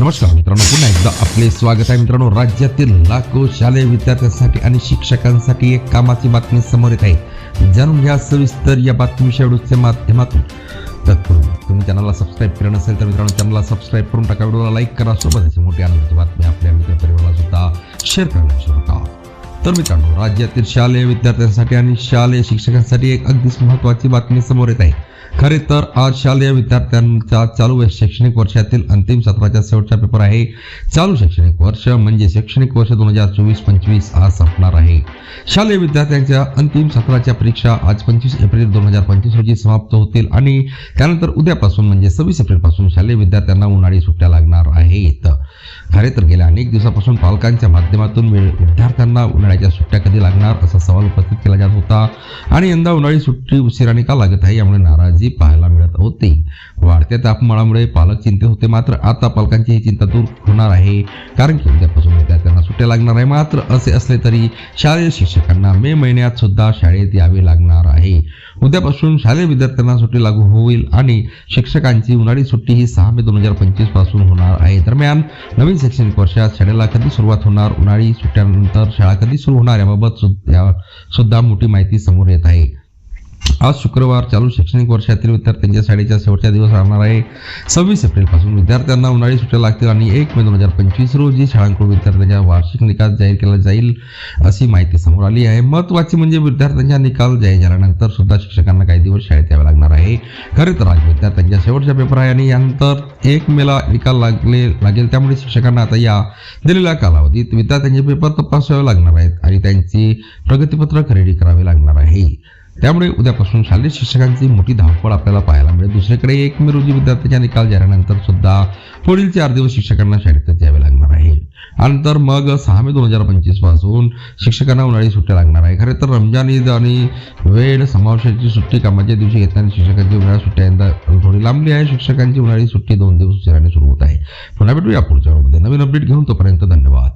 नमस्कार मित्रांनो पुन्हा एकदा आपले स्वागत आहे मित्रांनो. राज्यातील लाखो शालेय विद्यार्थ्यांसाठी आणि शिक्षकांसाठी एक कामाची बातमी समोर येत आहे. जाणून घ्या सविस्तर या बातमीच्या व्हिडिओच्या माध्यमातून. तत्पूर्वी तुम्ही चॅनलला सबस्क्राईब केलं नसेल तर मित्रांनो चॅनलला सबस्क्राईब करून टाका. व्हिडिओला लाईक करा. सोबत अशी मोठी आनंदाची बातमी आपल्या मित्रपरिवाराला सुद्धा शेअर करण्यास विसरू नका तर मित्रांनो राज्यातील शालेय विद्यार्थ्यांसाठी आणि शालेय शिक्षकांसाठी एक अगदीच महत्त्वाची बातमी समोर येत आहे. खरे तर आज शालेय विद्यार्थ्यांचा चालू शैक्षणिक वर्षातील अंतिम सत्राचा शेवटचा पेपर आहे. चालू शैक्षणिक वर्ष म्हणजे शैक्षणिक वर्ष दोन हजार चोवीस पंचवीस आज संपणार आहे. शालेय विद्यार्थ्यांच्या अंतिम सत्राच्या परीक्षा आज पंचवीस एप्रिल दोन हजार पंचवीस रोजी समाप्त होतील आणि त्यानंतर उद्यापासून म्हणजे सव्वीस एप्रिलपासून शालेय विद्यार्थ्यांना उन्हाळी सुट्ट्या लागणार आहेत. खरे तर गेल्या अनेक दिवसापासून पालकांच्या माध्यमातून विद्यार्थ्यांना उन्हाळ्याच्या सुट्ट्या कधी लागणार असा सवाल उपस्थित केला जात होता. आणि यंदा उन्हाळी सुट्टी उशिराने का लागत आहे यामुळे नाराज पाहायला मिळत होती. वाढत्या तापमानामुळे पालक चिंतेत होते मात्र आता पालकांची ही चिंता दूर होणार आहे. कारण की उद्यापासून विद्यार्थ्यांना सुट्ट्या लागणार आहे. मात्र असे असले तरी शालेय शिक्षकांना मे महिन्यात सुद्धा शाळेत यावे लागणार आहे. उद्यापासून शालेय विद्यार्थ्यांना सुट्टी लागू होईल आणि शिक्षकांची उन्हाळी सुट्टी ही सहा मे दोन हजार पंचवीसपासून होणार आहे. दरम्यान नवीन शैक्षणिक वर्षात शाळेला कधी सुरुवात होणार? उन्हाळी सुट्ट्यानंतर शाळा कधी सुरू होणार? याबाबत सुद्धा सुद्धा मोठी माहिती समोर येत आहे. आज शुक्रवार चालू शैक्षणिक वर्षातील विद्यार्थ्यांच्या शाळेचा शेवटचा दिवस राहणार आहे. सव्वीस एप्रिलपासून विद्यार्थ्यांना उन्हाळी सुट्ट्या लागतील आणि एक मे दोन हजार पंचवीस रोजी शाळांकडून विद्यार्थ्यांच्या वार्षिक निकाल जाहीर केला जाईल अशी माहिती समोर आली आहे. महत्त्वाची म्हणजे विद्यार्थ्यांचा निकाल जाहीर झाल्यानंतर सुद्धा शिक्षकांना काही दिवस शाळेत यावे लागणार आहे. खरे तर आज विद्यार्थ्यांच्या शेवटचा पेपर आहे आणि यानंतर एक मेला निकाल लागले लागेल. त्यामुळे शिक्षकांना आता या दिलेल्या कालावधीत विद्यार्थ्यांचे पेपर तपासावे लागणार आहेत आणि त्यांची प्रगतीपत्र खरेदी करावे लागणार आहे. त्यामुळे उद्यापासून शालेय शिक्षकांची मोठी धावपळ आपल्याला पाहायला मिळेल. दुसरीकडे एक मे रोजी विद्यार्थ्यांच्या निकाल जाहीरनंतर सुद्धा पुढील चार दिवस शिक्षकांना शाळेतच यावे लागणार आहे. नंतर मग सहा मे दोन हजार पंचवीसपासून शिक्षकांना उन्हाळी सुट्ट्या लागणार आहे. खरे तर रमजान ईद आणि वेळ समावेशाची सुट्टी कामाच्या दिवशी घेताना शिक्षकांची उन्हाळी सुट्ट्या यंदा थोडी लांबली आहे. शिक्षकांची उन्हाळी सुट्टी दोन दिवस उशिराने सुरू होत आहे. पुन्हा भेटूया पुढच्या वेळेमध्ये नवीन अपडेट घेऊन तोपर्यंत धन्यवाद.